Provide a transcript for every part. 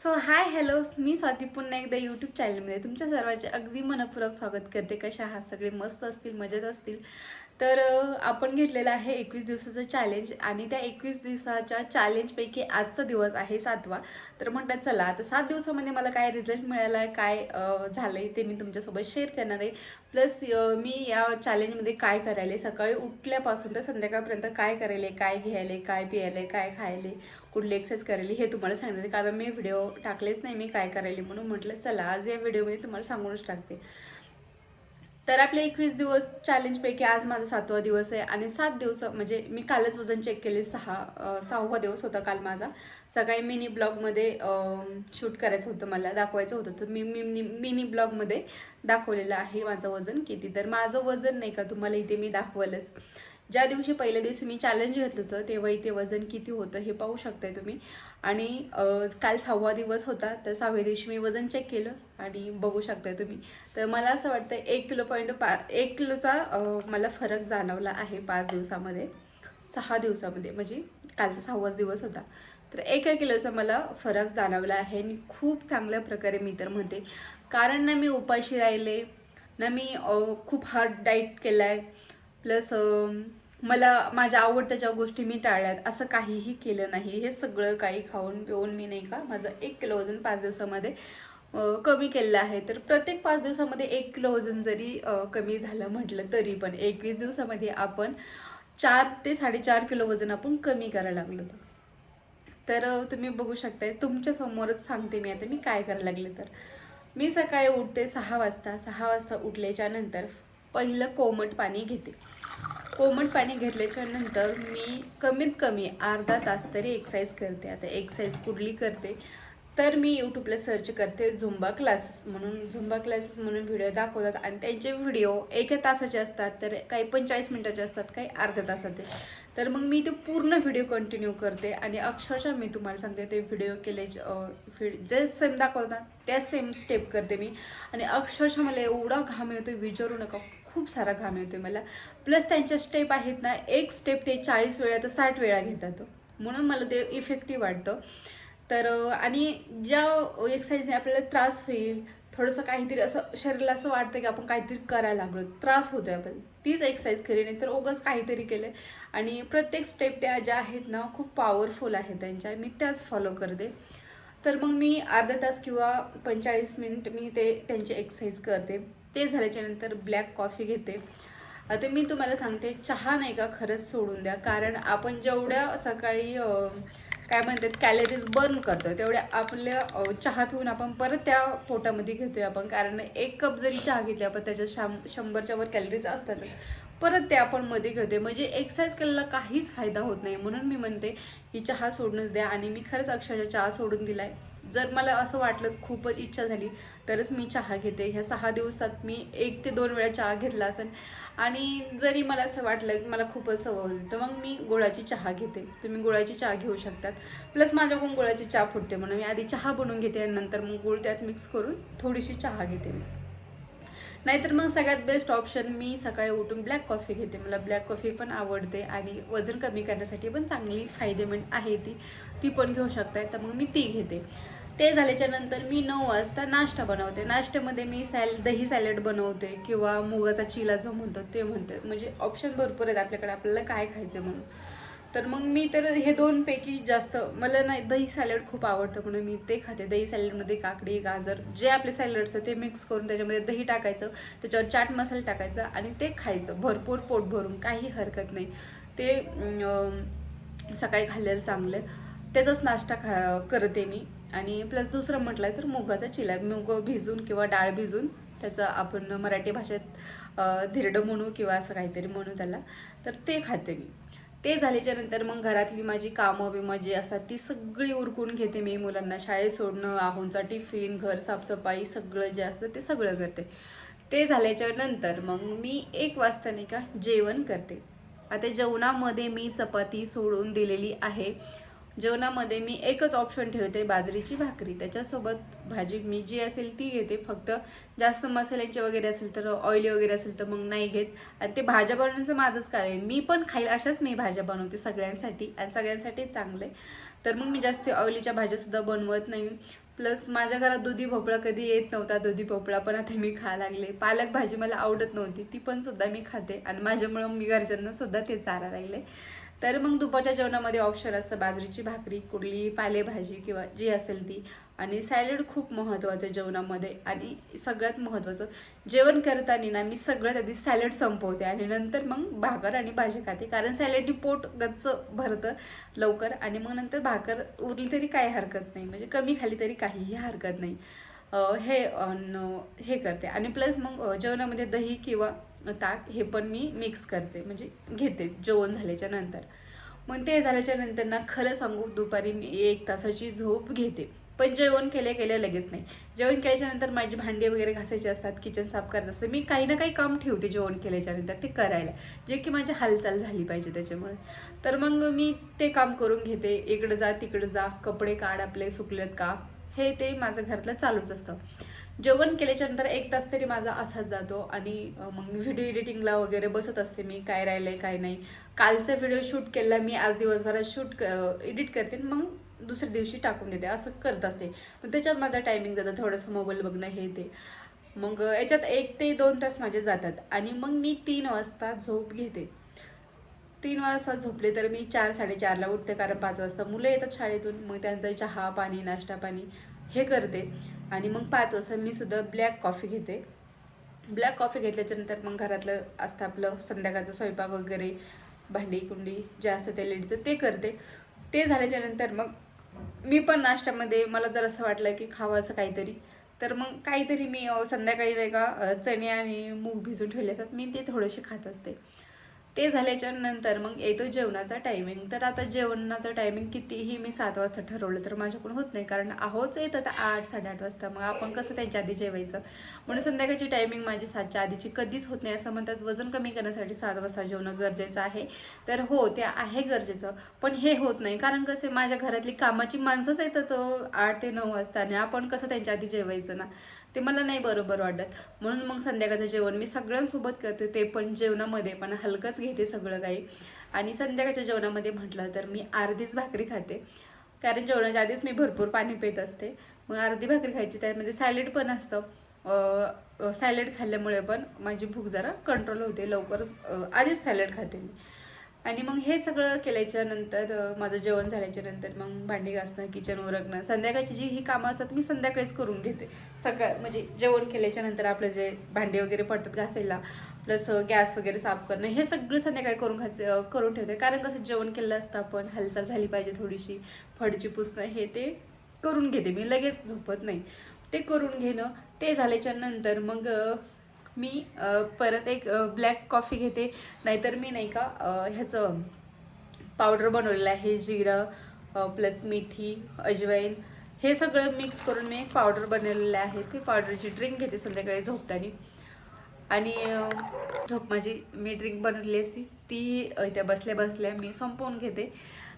So hi hello मी स्वाती पुन्हा एकदा यूट्यूब चॅनलमध्ये तुमच्या सर्वांचे अगदी मनपूर्वक स्वागत करते. कशा आहात? सगळे मस्त असतील मजेत असतील? तर आपण घेतलेलं आहे एकवीस दिवसाचं चॅलेंज आणि त्या एकवीस दिवसाच्या चॅलेंजपैकी आजचा दिवस आहे सातवा. तर म्हणतात चला आता सात दिवसामध्ये मला काय रिझल्ट मिळाला आहे काय झालं आहे ते मी तुमच्यासोबत शेअर करणार आहे. प्लस मी या चॅलेंजमध्ये काय करायले? सकाळी उठल्यापासून तर संध्याकाळपर्यंत काय करायले? काय घ्यायले? काय प्यायले? काय खायले? कुठली एक्सरसाइज करायली हे तुम्हाला सांगणार आहे. कारण मी व्हिडिओ टाकलेच नाही मी काय करायली म्हणून म्हटलं चला आज या व्हिडिओमध्ये तुम्हाला सांगूनच टाकते. तर आपले एकवीस दिवस चॅलेंजपैकी आज माझा सातवा दिवस आहे आणि सात दिवस म्हणजे मी कालच वजन चेक केले सहा सहावा दिवस होता काल माझा. सकाळी मिनी ब्लॉगमध्ये शूट करायचं होतं मला दाखवायचं होतं. तर मी मिनी मिनी ब्लॉगमध्ये दाखवलेलं आहे माझं वजन किती. तर माझं वजन नाही का तुम्हाला इथे मी दाखवलंच. ज्या दिवशी पहिल्या दिवशी मी चॅलेंज घेतलं होतं तेव्हा इथे वजन किती होतं हे पाहू शकताय तुम्ही. आणि काल सहावा दिवस होता तर सहाव्या दिवशी मी वजन चेक केलं आणि बघू शकताय तुम्ही. तर मला असं वाटतं एक किलो पॉईंट पा एक किलोचा मला फरक जाणवला आहे पाच दिवसामध्ये. सहा दिवसामध्ये म्हणजे कालचा सहावाच दिवस होता. तर एका किलोचा मला फरक जाणवला आहे आणि खूप चांगल्या प्रकारे मी तर म्हणते. कारण ना मी उपाशी राहिले ना मी खूप हार्ड डाईट केला आहे प्लस मला माझ्या आवडत्या ज्या गोष्टी मी टाळल्यात असं काहीही केलं नाही. हे सगळं काही खाऊन पिऊन मी नाही का माझं एक किलो वजन पाच दिवसामध्ये कमी केलेलं आहे. तर प्रत्येक पाच दिवसामध्ये एक किलो वजन जरी कमी झालं म्हटलं तरी पण एकवीस दिवसामध्ये आपण चार ते साडेचार किलो वजन आपण कमी करायला लागलो होतो. तर तुम्ही बघू शकताय तुमच्या समोरच सांगते मी आता मी काय करायला लागले तर. मी सकाळी उठते सहा वाजता सहा वाजता उठल्याच्यानंतर पहिलं कोमट पाणी घेते. कोमट पाणी घेतल्याच्या नंतर मी कमीत कमी अर्धा तास तरी एक्सरसाइज करते. आता एक्सरसाइज कुठली करते? तर मी यूट्यूबला सर्च करते झुंबा क्लासेस म्हणून. झुंबा क्लासेस म्हणून व्हिडिओ दाखवतात. आणि त्यांचे व्हिडिओ एका तासाचे असतात तर काही पंचेचाळीस मिनटाचे असतात काही अर्ध्या तासाचे. तर मग मी ते पूर्ण व्हिडिओ कंटिन्यू करते आणि अक्षरशः मी तुम्हाला सांगते ते व्हिडिओ केले जे सेम दाखवतात त्या सेम स्टेप करते मी. आणि अक्षरशः मला एवढा घाम येतो विचारू नका खूप सारा घाम येतो मला. प्लस त्यांच्या स्टेप आहेत ना एक स्टेप ते चाळीस वेळा तर साठ वेळा घेतात. म्हणून मला ते इफेक्टिव्ह वाटतं. तर आणि ज्या एक्सरसाइजने आपल्याला त्रास होईल थोडंसं काहीतरी असं शरीराला असं वाटतं की आपण काहीतरी करायला लागलो त्रास होतोय आपण तीच एक्सरसाइज केली नाही तर ओगच काहीतरी केलं आणि प्रत्येक स्टेप त्या ज्या आहेत ना खूप पॉवरफुल आहेत त्यांच्या. मी त्याच फॉलो करते. तर मग मी अर्धा तास किंवा पंचेचाळीस मिनिट मी ते त्यांची एक्सरसाइज करते. ते झाल्याच्यानंतर ब्लॅक कॉफी घेते. आता मी तुम्हाला सांगते चहा नाही का खरंच सोडून द्या. कारण आपण जेवढ्या सकाळी काय म्हणतात कॅलरीज बर्न करतं तेवढ्या आपल्या चहा पिऊन आपण परत त्या पोटामध्ये घेतोय आपण. कारण एक कप जरी चहा घेतली आपण त्याच्यात शाम शंभरच्या वर कॅलरीज असतातच. परत ते आपण मध्ये घेतोय. म्हणजे एक्सरसाइज केलेला काहीच फायदा होत नाही. म्हणून मी म्हणते की चहा सोडूनच द्या. आणि मी खरंच अक्षरशः चहा सोडून दिलाय. जर मला असं वाटलंच खूपच इच्छा झाली तरच मी चहा घेते. ह्या सहा दिवसात मी एक ते दोन वेळा चहा घेतला असेल. आणि जरी मला असं वाटलं की मला खूपच सवय होती तर मग मी गुळाची चहा घेते. तुम्ही गुळाची चहा घेऊ शकतात. प्लस माझ्याकडून गुळाची चहा फुटते म्हणून. मी आधी चहा बनवून घेते आणि नंतर मग गुळ त्यात मिक्स करून थोडीशी चहा घेते मी. नाहीतर मग सगळ्यात बेस्ट ऑप्शन मी सकाळी उठून ब्लॅक कॉफी घेते. मला ब्लॅक कॉफी पण आवडते आणि वजन कमी करण्यासाठी पण चांगली फायदेमंद आहे ती. ती पण घेऊ शकताय. तर मग मी ती घेते. ते झाल्याच्यानंतर मी नऊ वाजता नाश्ता बनवते. नाश्त्यामध्ये मी सॅल दही सॅलड बनवते किंवा मुगाचा चिला जो म्हणतो ते म्हणते. म्हणजे ऑप्शन भरपूर आहेत आपल्याकडे आपल्याला काय खायचं म्हणून. तर मग मी तर हे दोनपैकी जास्त मला नाही दही सॅलड खूप आवडतं म्हणून मी ते खाते. दही सॅलडमध्ये काकडी गाजर जे आपले सॅलडचं ते मिक्स करून त्याच्यामध्ये दही टाकायचं त्याच्यावर चाट मसाला टाकायचा आणि ते खायचं. भरपूर पोट भरून काही हरकत नाही. ते सकाळी खाल्लेलं चांगलं त्याचाच नाश्ता खा करते मी. आणि प्लस दुसरं म्हटलं तर मुगाचा चिला. मुग भिजून किंवा डाळ भिजून त्याचं आपण मराठी भाषेत धिरडं म्हणू किंवा असं काहीतरी म्हणू त्याला. तर ते खाते मी. ते झाल्याच्यानंतर मग घरातली माझी कामं बिमं जी असतात ती सगळी उरकून घेते मी मुलांना. शाळेत सोडणं आहोंचा टिफिन घर साफसफाई सगळं जे असतं ते सगळं करते. ते झाल्याच्यानंतर मग मी एक वाजता नाही का जेवण करते. आता जेवणामध्ये मी चपाती सोडून दिलेली आहे. जेवणामध्ये मी एकच ऑप्शन ठेवते बाजरीची भाकरी. त्याच्यासोबत भाजी मी जी असेल ती घेते. फक्त जास्त मसाल्याची वगैरे असेल तर ऑइली वगैरे असेल तर मग नाही घेत. आणि ते भाज्या बनवण्याचं माझंच काय आहे. मी पण खाईल अशाच मी भाज्या बनवते सगळ्यांसाठी. आणि सगळ्यांसाठी चांगलं आहे. तर मग मी जास्त ऑइलीच्या भाज्यासुद्धा बनवत नाही. प्लस माझ्या घरात दुधी भोपळा कधी येत नव्हता दुधी भोपळा पण आता मी खा लागले. पालक भाजी मला आवडत नव्हती ती पण सुद्धा मी खाते. आणि माझ्यामुळं मी घरच्यांना सुद्धा ते चारा लागले. तर मग दुपारच्या जेवणामध्ये ऑप्शन असतं बाजरीची भाकरी कुठली पालेभाजी किंवा जी असेल ती. आणि सॅलड खूप महत्त्वाचं आहे जेवणामध्ये. आणि सगळ्यात महत्त्वाचं जेवण करताना ना मी सगळ्यात आधी सॅलड संपवते आणि नंतर मग भाकर आणि भाजी खाते. कारण सॅलडनी पोट गच्च भरतं लवकर आणि मग नंतर भाकर उरली तरी काही हरकत नाही. म्हणजे कमी खाली तरी काहीही हरकत नाही. हे हे करते. आणि प्लस मग जेवणामध्ये दही किंवा ताक हे पण मी मिक्स करते म्हणजे घेते जेवण झाल्याच्यानंतर. मग ते झाल्याच्यानंतर ना खरं सांगू दुपारी मी एक तासाची झोप घेते. पण जेवण केल्या केल्या लगेच नाही. जेवण केल्याच्यानंतर माझी भांडी वगैरे घासायची असतात किचन साफ करत असते. मी काही ना काही काम ठेवते जेवण केल्याच्यानंतर ते करायला. जे की माझी हालचाल झाली पाहिजे त्याच्यामुळे. तर मग मी ते काम करून घेते. इकडं जा तिकडं जा कपडे काढ आपले सुकलेत का? हे ते माझं घरातलं चालूच असतं. जेवण केल्याच्यानंतर एक तास तरी माझा असाच जातो आणि मग व्हिडिओ एडिटिंगला वगैरे बसत असते मी काय राहिलंय काय नाही. कालचा व्हिडिओ शूट केला मी आज दिवसभरात शूट एडिट करते आणि मग दुसऱ्या दिवशी टाकून देते. असं करत असते. मग त्याच्यात माझा टायमिंग जातं थोडंसं मोबाईल बघणं हे ते. मग याच्यात एक ते दोन तास माझे जातात आणि मग मी तीन वाजता झोप घेते. तीन वाजता झोपले तर मी चार साडेचारला उठते कारण पाच वाजता मुलं येतात शाळेतून. मग त्यांचा चहा पाणी नाश्ता पाणी हे करते. आणि मग पाच वाजता मी सुद्धा ब्लॅक कॉफी घेते. ब्लॅक कॉफी घेतल्याच्यानंतर मग घरातलं असतं आपलं संध्याकाळचं स्वयंपाक वगैरे भांडी कुंडी जे असतं ते लेडीचं ते करते. ते झाल्याच्यानंतर मग मी पण नाश्त्यामध्ये मला जर असं वाटलं की खावं असं काहीतरी तर मग काहीतरी मी संध्याकाळी नाही का चणे आणि मूग भिजून ठेवले असतात मी ते थोडेसे खात असते. ते झाल्याच्यानंतर मग येतो जेवणाचा टायमिंग तर आता जेवणाचा टायमिंग कितीही मी सात वाजता ठरवलं तर माझ्याकडून होत नाही. कारण आहोच येत आता आठ साडेआठ वाजता. मग आपण कसं त्यांच्या आधी जेवायचं? म्हणून संध्याकाळची टायमिंग माझी सातच्या आधीची कधीच होत नाही असं म्हणतात. वजन कमी करण्यासाठी सात वाजता जेवणं गरजेचं आहे. तर हो ते आहे गरजेचं. पण हे होत नाही. कारण कसे माझ्या घरातली कामाची माणसंच येतात आठ ते नऊ वाजता. आणि आपण कसं त्यांच्या आधी जेवायचं ना? ते मला नाही बरोबर वाटत. म्हणून मग संध्याकाळचं जेवण मी सगळ्यांसोबत करते ते पण जेवणामध्ये पण हलकंच घेते सगळं काही. आणि संध्याकाळच्या जेवणामध्ये म्हटलं तर मी अर्धीच भाकरी खाते. कारण जेवणाच्या आधीच मी भरपूर पाणी पित असते. मग अर्धी भाकरी खायची त्यामध्ये सॅलेड पण असतं. सॅलेड खाल्ल्यामुळे पण माझी भूक जरा कंट्रोल होते. लवकरच आधीच सॅलेड खाते मी. आणि मग हे सगळं केल्याच्यानंतर माझं जेवण झाल्याच्यानंतर मग भांडी घासणं किचन उरकणं संध्याकाळची जी ही कामं असतात मी संध्याकाळीच करून घेते. सकाळ म्हणजे जेवण केल्याच्यानंतर आपलं जे भांडी वगैरे पडतात घासायला प्लस गॅस वगैरे साफ करणं हे सगळं संध्याकाळी करून घात करून ठेवते. कारण कसं जेवण केलं असतं आपण हालचाल झाली पाहिजे थोडीशी फडची पुसणं हे ते करून घेते. मी लगेच झोपत नाही. ते करून घेणं ते झाल्याच्यानंतर मग मी परत एक ब्लॅक कॉफी घेते. नाहीतर मी नाही का ह्याचं पावडर बनवलेलं आहे जिरं प्लस मेथी अजवाईन. हे सगळं मिक्स करून मी एक पावडर बनवलेलं आहे. ती पावडरची ड्रिंक घेते संध्याकाळी झोपताना. आणि झोप माझी मी ड्रिंक बनवली असती. ती त्या बसल्या बसल्या मी संपवून घेते.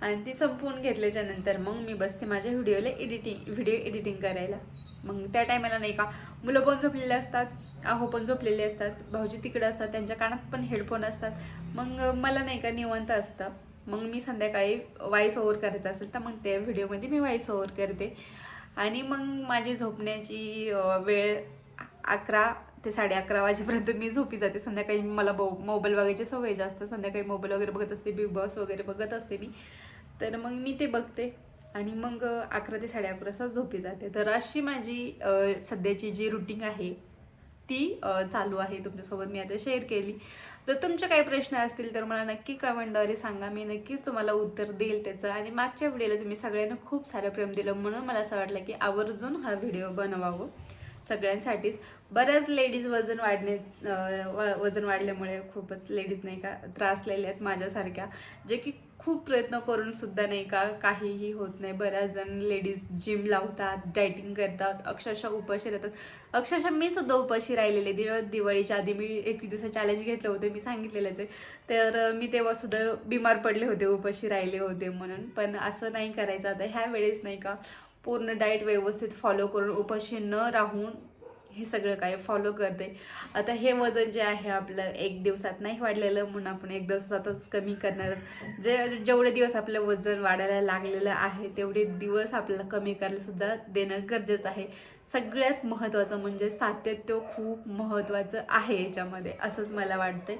आणि ती संपवून घेतल्याच्या नंतर मग मी बसते माझ्या व्हिडिओला एडिटिंग व्हिडिओ एडिटिंग करायला. मग त्या टायमाला नाही का मुलं पण झोपलेले असतात. अहो पण झोपलेले असतात भाऊजी तिकडे असतात त्यांच्या कानात पण हेडफोन असतात. मग मला नाही का निवांत असतं. मग मी संध्याकाळी वॉईस ओव्हर करायचं असेल तर मग त्या व्हिडिओमध्ये मी वॉईस ओव्हर करते. आणि मग माझी झोपण्याची वेळ अकरा ते साडे अकरा वाजेपर्यंत मी झोपी जाते. संध्याकाळी मला बो मोबाईल बघायची सवय जास्त. संध्याकाळी मोबाईल वगैरे बघत असते बिग बॉस वगैरे बघत असते मी. तर मग मी ते बघते. आणि मग अकरा ते साडे अकरा झोपी जाते. तर अशी माझी सध्याची जी रुटीन आहे ती चालू आहे तुमच्यासोबत मी आता शेअर केली. जर तुमचे काही प्रश्न असतील तर मला नक्की कमेंटद्वारे सांगा. मी नक्कीच तुम्हाला उत्तर देईल त्याचं. आणि मागच्या व्हिडिओला तुम्ही सगळ्यांना खूप सारं प्रेम दिलं. म्हणून मला असं वाटलं की आवर्जून हा व्हिडिओ बनवावं सगळ्यांसाठीच. बऱ्याच लेडीज वजन वाढणे व- वजन वाढल्यामुळे खूपच लेडीज नाही का त्रासलेल्या आहेत माझ्यासारख्या. जे की खूप प्रयत्न करून सुद्धा नाही का काहीही होत नाही. बऱ्याच जण लेडीज जिम लावतात डायटिंग करतात अक्षरशः उपाशी राहतात. अक्षरशः मी सुद्धा उपाशी राहिलेले दिव दिवाळीच्या आधी मी एक दिवसा चॅलेंज घेतलं होतं मी सांगितलेलंच आहे. तर मी तेव्हा सुद्धा बिमार पडले होते उपाशी राहिले होते म्हणून. पण असं नाही करायचं. आता ह्या वेळेस नाही का पूर्ण डाएट व्यवस्थित फॉलो करून उपाशी न राहून हे सगळं काय फॉलो करते. आता हे वजन जे आहे आपलं एक दिवसात नाही वाढलेलं म्हणून आपण एक दिवसातच कमी करणार. जे जेवढे दिवस आपलं वजन वाढायला लागलेलं आहे तेवढे दिवस आपल्याला कमी करायलासुद्धा देणं गरजेचं आहे. सगळ्यात महत्त्वाचं म्हणजे सातत्य खूप महत्त्वाचं आहे याच्यामध्ये असंच मला वाटतं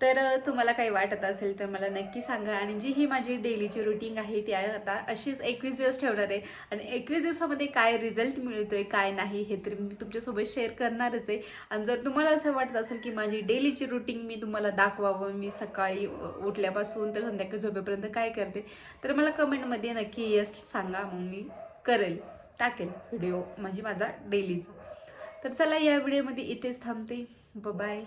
तर तुम्हाला काही वाटत असेल तर मला नक्की सांगा. आणि जी ही माझी डेलीची रुटीन आहे ती आता अशीच एकवीस दिवस ठेवणार आहे. आणि एकवीस दिवसामध्ये काय रिझल्ट मिळतोय काय नाही हे तर मी तुमच्यासोबत शेअर करणारच आहे. आणि जर तुम्हाला असं वाटत असेल की माझी डेलीची रुटीन मी तुम्हाला दाखवावं मी सकाळी उठल्यापासून तर संध्याकाळी झोपेपर्यंत काय करते तर मला कमेंटमध्ये नक्की यस सांगा मग मी करेल टाकेल व्हिडिओ म्हणजे माझा डेलीचा. तर चला या व्हिडिओमध्ये इथेच थांबते. ब बाय